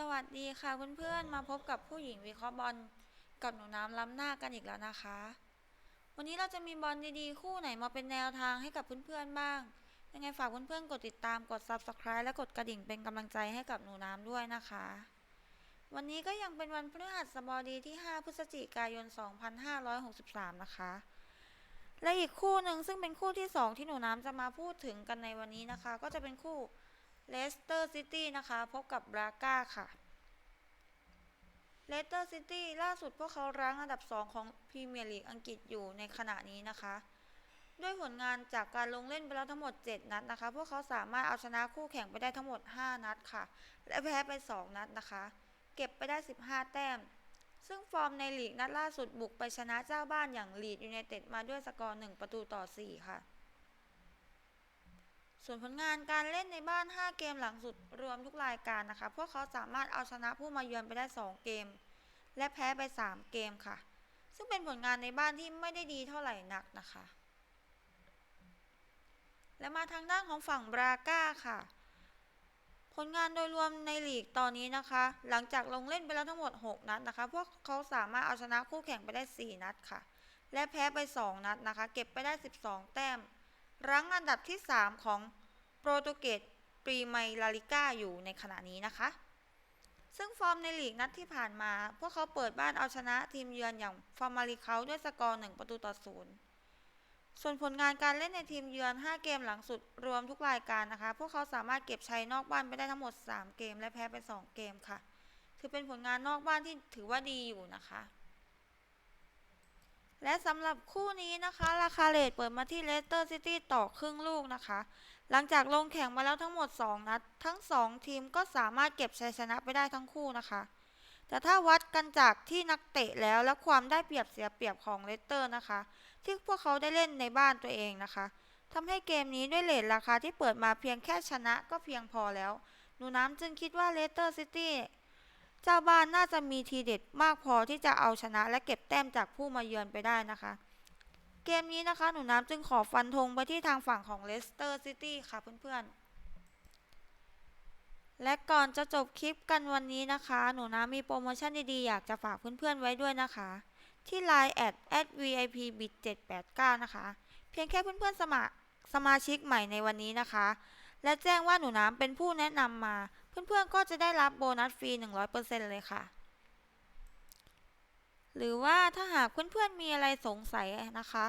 สวัสดีค่ะเพื่อนๆ มาพบกับผู้หญิงวิเคราะห์บอลกับหนูน้ำล้ำหน้ากันอีกแล้วนะคะ วันนี้เราจะมีบอลดีๆ คู่ไหนมาเป็นแนวทางให้กับเพื่อนๆบ้าง ยังไงฝากเพื่อนๆ กดติดตามกด subscribe และกดกระดิ่งเป็นกำลังใจให้กับหนูน้ำด้วยนะคะ วันนี้ก็ยังเป็นวันพฤหัสบดีที่ 5 พฤศจิกายน 2563 นะคะ และอีกคู่หนึ่งซึ่งเป็นคู่ที่ 2 ที่หนูน้ำจะมาพูดถึงกันในวันนี้นะคะ ก็จะเป็นคู่ เลสเตอร์ซิตี้นะคะ พบกับบราก้าค่ะเลสเตอร์ซิตี้ล่าสุดพวกเขารั้งอันดับ 2 ของพรีเมียร์ลีกอังกฤษอยู่ในขณะนี้นะคะ ด้วยผลงานจากการลงเล่นไปแล้วทั้งหมด 7 นัดนะคะ พวกเขาสามารถเอาชนะคู่แข่งไปได้ทั้งหมด 5 นัดค่ะ และแพ้ไป 2 นัดนะคะ เก็บไปได้ 15 แต้ม ซึ่งฟอร์มในลีกนัดล่าสุดบุกไปชนะเจ้าบ้านอย่างลีดยูไนเต็ดมาด้วยสกอร์ 1 ประตูต่อ 4 ค่ะ ส่วนผลงานการเล่นในบ้าน 5 เกมหลังสุดรวมทุกรายการนะคะ พวกเขาสามารถเอาชนะผู้มาเยือนไปได้ 2 เกม และแพ้ไป 3 เกมค่ะ ซึ่งเป็นผลงานในบ้านที่ไม่ได้ดีเท่าไหร่นักนะคะ และมาทางด้านของฝั่งบราก้าค่ะ ผลงานโดยรวมในลีกตอนนี้นะคะ หลังจากลงเล่นไปแล้วทั้งหมด 6 นัดนะคะ พวกเขาสามารถเอาชนะคู่แข่งไปได้ 4 นัดค่ะ และแพ้ไป 2 นัดนะคะ เก็บไปได้ 12 แต้ม รั้งอันดับที่ 3 ของโปรตุเกสปรีไมลาลิก้าอยู่ในขณะนี้นะคะ ซึ่งฟอร์มในลีกนัดที่ผ่านมา พวกเขาเปิดบ้านเอาชนะทีมเยือนอย่างฟอร์มาริเคาด้วยสกอร์ 1 ประตูต่อศูนย์ส่วนผลงานการเล่นในทีมเยือน 5 เกมหลังสุดรวมทุกรายการนะคะ พวกเขาสามารถเก็บชัยนอกบ้านไปได้ทั้งหมด 3 เกม และแพ้ไป2เกมค่ะ ถือเป็นผลงานนอกบ้านที่ถือว่าดีอยู่นะคะ และสำหรับคู่นี้นะคะ ราคาเลทเปิดมาที่เลสเตอร์ซิตี้ต่อครึ่งลูกนะคะ หลังจากลงแข่งมาแล้วทั้งหมด 2 นัด ทั้ง 2 ทีมก็สามารถเก็บชัยชนะไปได้ทั้งคู่นะคะ แต่ถ้าวัดกันจากที่นักเตะแล้วและความได้เปรียบเสียเปรียบของเลสเตอร์นะคะ ที่พวกเขาได้เล่นในบ้านตัวเองนะคะทำให้เกมนี้ด้วยเลทราคาที่เปิดมาเพียงแค่ชนะก็เพียงพอแล้ว หนูน้ำจึงคิดว่าเลสเตอร์ซิตี้ เจ้าบ้านน่าจะมีทีเด็ดมากพอที่จะเอาชนะและเก็บแต้มจากผู้มาเยือนไปได้นะคะ เกมนี้นะคะหนูน้ำจึงขอฟันธงไปที่ทางฝั่งของเลสเตอร์ซิตี้ค่ะเพื่อนๆ และก่อนจะจบคลิปกันวันนี้นะคะ หนูน้ำมีโปรโมชั่นดีๆ อยากจะฝากเพื่อนๆไว้ด้วยนะคะ ที่ Line แอด @vip bit 789 นะคะ เพียงแค่เพื่อนๆสมัครสมาชิกใหม่ในวันนี้นะคะ และแจ้งว่าหนูน้ำเป็นผู้แนะนำมา เพื่อนๆก็จะได้รับโบนัสฟรี 100%เลยค่ะ หรือว่าถ้าหากเพื่อนๆมีอะไรสงสัยนะคะ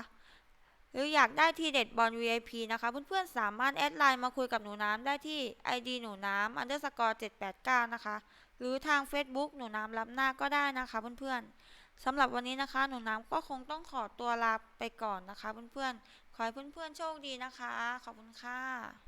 หรืออยากได้ทีเด็ดบอล VIP นะคะ เพื่อนๆสามารถแอดไลน์มาคุยกับหนูน้ำได้ที่ ID หนูน้ำ underscore 789 นะคะ หรือทาง Facebook หนูน้ำรับหน้าก็ได้นะคะเพื่อนๆสำหรับวันนี้นะคะ หนูน้ำก็คงต้องขอตัวลาไปก่อนนะคะ เพื่อนๆ ขอให้เพื่อนๆ โชคดีนะคะ ขอบคุณค่ะ